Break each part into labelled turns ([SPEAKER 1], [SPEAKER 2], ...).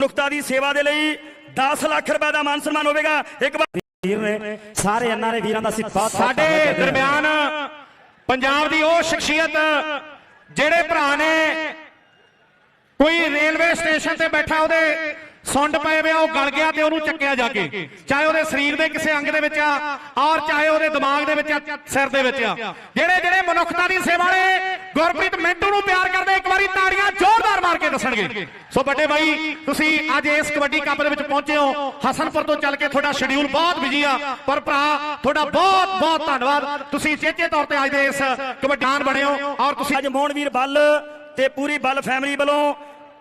[SPEAKER 1] ਮਨੁੱਖਤਾ ਦੀ ਸੇਵਾ ਦੇ ਲਈ 10 ਲੱਖ ਰੁਪਏ ਦਾ ਮਾਨ ਸਨਮਾਨ ਹੋਵੇਗਾ। ਇੱਕ ਵਾਰ
[SPEAKER 2] ਵੀਰ ਨੇ ਸਾਰੇ ਵੀਰਾਂ ਦਾ ਅਸੀਂ ਬਹੁਤ
[SPEAKER 3] ਸਾਡੇ ਦਰਮਿਆਨ ਪੰਜਾਬ ਦੀ ਉਹ ਸ਼ਖਸੀਅਤ ਜਿਹੜੇ ਭਰਾ ਨੇ ਕੋਈ ਰੇਲਵੇ ਸਟੇਸ਼ਨ ਤੇ ਬੈਠਾ ਉਹਦੇ ਸੁੰਡ ਪਏ ਵਿਆ ਉਹ ਗਲ ਗਿਆ ਤੇ ਉਹਨੂੰ ਚੱਕਿਆ ਜਾ ਕੇ। ਚਾਹੇ ਉਹਦੇ ਸਰੀਰ ਦੇ ਕਿਸੇ ਅੰਗ ਦੇ ਵਿੱਚ ਆ ਔਰ ਚਾਹੇ ਉਹਦੇ ਦਿਮਾਗ ਦੇ ਵਿੱਚ ਆ ਸਿਰ ਦੇ ਵਿੱਚ ਆ। ਜਿਹੜੇ ਜਿਹੜੇ ਮਨੁੱਖਤਾ ਦੀ ਸੇਵਾ ਨੇ ਗੁਰਪ੍ਰੀਤ ਮਿੰਟੂ ਨੂੰ ਪਿਆਰ ਕਰਦੇ ਇੱਕ ਵਾਰੀ ਮਾਰ ਕੇ ਦੱਸਣਗੇ। ਸੋ ਵੱਡੇ ਭਾਈ, ਤੁਸੀਂ ਅੱਜ ਇਸ ਕਬੱਡੀ ਕੱਪ ਦੇ ਵਿੱਚ ਪਹੁੰਚੇ ਹੋ। ਹਸਨਪੁਰ ਤੋਂ ਚੱਲ ਕੇ ਤੁਹਾਡਾ ਸ਼ਡਿਊਲ ਬਹੁਤ ਬਿਜ਼ੀ ਆ। ਪਰ ਭਰਾ, ਤੁਹਾਡਾ ਬਹੁਤ ਬਹੁਤ ਧੰਨਵਾਦ। ਤੁਸੀਂ ਚੇਚੇ ਤੌਰ ਤੇ ਅੱਜ ਦੇ ਇਸ ਕਬੱਡੀਆਨ ਬਣੇ ਹੋ ਔਰ ਤੁਸੀਂ
[SPEAKER 1] ਅੱਜ ਮੋਹਨਵੀਰ ਬੱਲ ਤੇ ਪੂਰੀ ਬੱਲ ਫੈਮਿਲੀ ਵੱਲੋਂ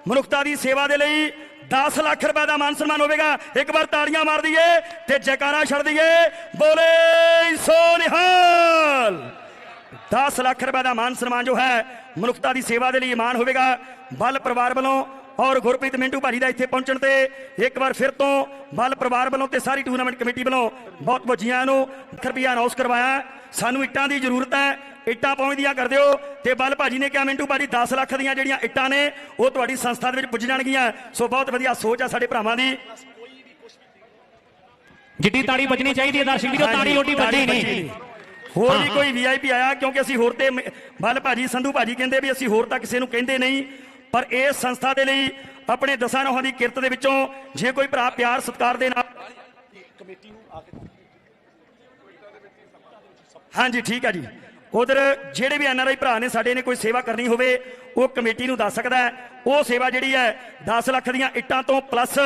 [SPEAKER 1] ਮਨੁੱਖਤਾ ਦੀ ਸੇਵਾ ਦੇ ਲਈ 10 ਲੱਖ ਰੁਪਏ ਦਾ ਮਾਨ ਸਨਮਾਨ ਹੋਵੇਗਾ। ਇੱਕ ਵਾਰ ਤਾੜੀਆਂ ਮਾਰ ਦਈਏ ਤੇ ਜੈਕਾਰਾ ਛੱਡ ਦਈਏ। ਬੋਲੇ ਸੋ ਨਿਹਾਲ! 10 ਲੱਖ ਰੁਪਏ ਦਾ ਮਾਨ ਸਨਮਾਨ ਜੋ ਹੈ ਮਨੁੱਖਤਾ ਦੀ ਸੇਵਾ ਦੇ ਲਈ ਮਾਨ ਹੋਵੇਗਾ ਬੱਲ ਪਰਿਵਾਰ ਵੱਲੋਂ ਔਰ ਗੁਰਪ੍ਰੀਤ ਮਿੰਟੂ ਭਾਜੀ ਦਾ ਇੱਥੇ ਪਹੁੰਚਣ ਤੇ ਇੱਕ ਵਾਰ ਫਿਰ ਤੋਂ ਬੱਲ ਪਰਿਵਾਰ ਵੱਲੋਂ ਤੇ ਸਾਰੀ ਟੂਰਨਾਮੈਂਟ ਕਮੇਟੀ ਵੱਲੋਂ ਬਹੁਤ ਬਹੁਤ ਜੀਆਂ ਨੂੰ ਲੱਖ ਰੁਪਇਆ ਅਨਾਉਂਸ ਕਰਵਾਇਆ ਸਾਨੂੰ ਇੱਟਾਂ ਦੀ ਜ਼ਰੂਰਤ ਹੈ ਇੱਟਾਂ ਪਹੁੰਚਦੀਆਂ ਕਰ ਦਿਓ ਤੇ ਬੱਲ ਭਾਜੀ ਨੇ ਕਿਹਾ ਮਿੰਟੂ ਭਾਜੀ 10 ਲੱਖ ਦੀਆਂ ਜਿਹੜੀਆਂ ਇੱਟਾਂ ਨੇ ਉਹ ਤੁਹਾਡੀ ਸੰਸਥਾ ਦੇ ਵਿੱਚ ਪੁੱਜ ਜਾਣਗੀਆਂ ਸੋ ਬਹੁਤ ਵਧੀਆ ਸੋਚ ਆ ਸਾਡੇ ਭਰਾਵਾਂ ਦੀ
[SPEAKER 3] ਜਿੱਡੀ ਤਾੜੀ ਵੱਜਣੀ ਚਾਹੀਦੀ ਹੈ ਦਰਸ਼ਕ ਵੀਰੋ ਤਾੜੀ ਓਟੀ ਵੱਜੀ ਨਹੀਂ
[SPEAKER 1] ਹੋਰ ਵੀ ਕੋਈ ਵੀਆਈਪੀ ਆਇਆ? ਕਿਉਂਕਿ ਅਸੀਂ ਹੋਰ ਤੇ ਬੱਲ ਭਾਜੀ ਸੰਧੂ ਭਾਜੀ ਕਹਿੰਦੇ ਵੀ ਅਸੀਂ ਹੋਰ ਤਾਂ ਕਿਸੇ ਨੂੰ ਕਹਿੰਦੇ ਨਹੀਂ। ਪਰ ਇਸ ਸੰਸਥਾ ਦੇ ਲਈ ਆਪਣੇ ਦਸਾਂ ਨੋਹਾਂ ਦੀ ਕਿਰਤ ਦੇ ਵਿੱਚੋਂ ਜੇ ਕੋਈ ਭਰਾ ਪਿਆਰ ਸਤਿਕਾਰ ਦੇ ਨਾਲ ਹਾਂਜੀ ਠੀਕ ਹੈ ਜੀ। ਉਧਰ ਜਿਹੜੇ ਵੀ ਐਨਆਰਆਈ ਭਰਾ ਨੇ ਸਾਡੇ ਨੇ ਕੋਈ ਸੇਵਾ ਕਰਨੀ ਹੋਵੇ ਉਹ ਕਮੇਟੀ ਨੂੰ ਦੱਸ ਸਕਦਾ ਹੈ। ਉਹ ਸੇਵਾ ਜਿਹੜੀ ਹੈ 10 ਲੱਖ ਦੀਆਂ ਇੱਟਾਂ ਤੋਂ ਪਲੱਸ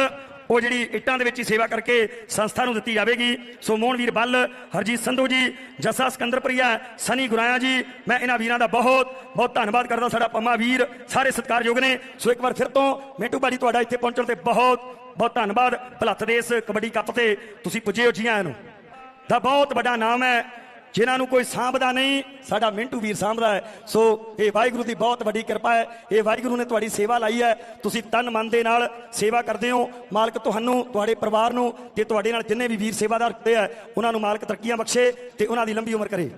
[SPEAKER 1] ਉਹ ਜਿਹੜੀ ਇੱਟਾਂ ਦੇ ਵਿੱਚ ਹੀ ਸੇਵਾ ਕਰਕੇ ਸੰਸਥਾ ਨੂੰ ਦਿੱਤੀ ਜਾਵੇਗੀ। ਸੋ ਮੋਹਨਵੀਰ ਬੱਲ, ਹਰਜੀਤ ਸੰਧੂ ਜੀ, ਜੱਸਾ ਸਿਕੰਦਰਪੁਰੀਆ, ਸਨੀ ਗੁਰਾਇਆ ਜੀ, ਮੈਂ ਇਹਨਾਂ ਵੀਰਾਂ ਦਾ ਬਹੁਤ ਬਹੁਤ ਧੰਨਵਾਦ ਕਰਦਾ ਸਾਡਾ ਪੰਮਾ ਵੀਰ। ਸਾਰੇ ਸਤਿਕਾਰਯੋਗ ਨੇ। ਸੋ ਇੱਕ ਵਾਰ ਫਿਰ ਤੋਂ ਮਿੰਟੂ ਭਾਜੀ ਤੁਹਾਡਾ ਇੱਥੇ ਪਹੁੰਚਣ ਤੇ ਬਹੁਤ ਬਹੁਤ ਧੰਨਵਾਦ। ਭਲੱਥ ਦੇ ਇਸ ਕਬੱਡੀ ਕੱਪ ਤੇ ਤੁਸੀਂ ਪੁੱਜੇ ਹੋ ਜੀ ਆਇਆਂ ਨੂੰ। ਦਾ ਬਹੁਤ ਵੱਡਾ ਨਾਮ ਹੈ ਜਿਨ੍ਹਾਂ ਨੂੰ ਕੋਈ ਸਾਂਭਦਾ ਨਹੀਂ, ਸਾਡਾ ਮਿੰਟੂ ਵੀਰ ਸਾਂਭਦਾ ਹੈ। ਸੋ ਇਹ ਵਾਹਿਗੁਰੂ ਦੀ ਬਹੁਤ ਵੱਡੀ ਕਿਰਪਾ ਹੈ। ਇਹ ਵਾਹਿਗੁਰੂ ਨੇ ਤੁਹਾਡੀ ਸੇਵਾ ਲਾਈ ਹੈ। ਤੁਸੀਂ ਤਨ ਮਨ ਦੇ ਨਾਲ ਸੇਵਾ ਕਰਦੇ ਹੋ। ਮਾਲਕ ਤੁਹਾਨੂੰ, ਤੁਹਾਡੇ ਪਰਿਵਾਰ ਨੂੰ ਤੇ ਤੁਹਾਡੇ ਨਾਲ ਜਿੰਨੇ ਵੀ ਵੀਰ ਸੇਵਾਦਾਰ ਕਰਦੇ ਆ, ਉਹਨਾਂ ਨੂੰ ਮਾਲਕ ਤਰੱਕੀਆਂ ਬਖਸ਼ੇ ਤੇ ਉਹਨਾਂ ਦੀ ਲੰਬੀ ਉਮਰ ਕਰੇ।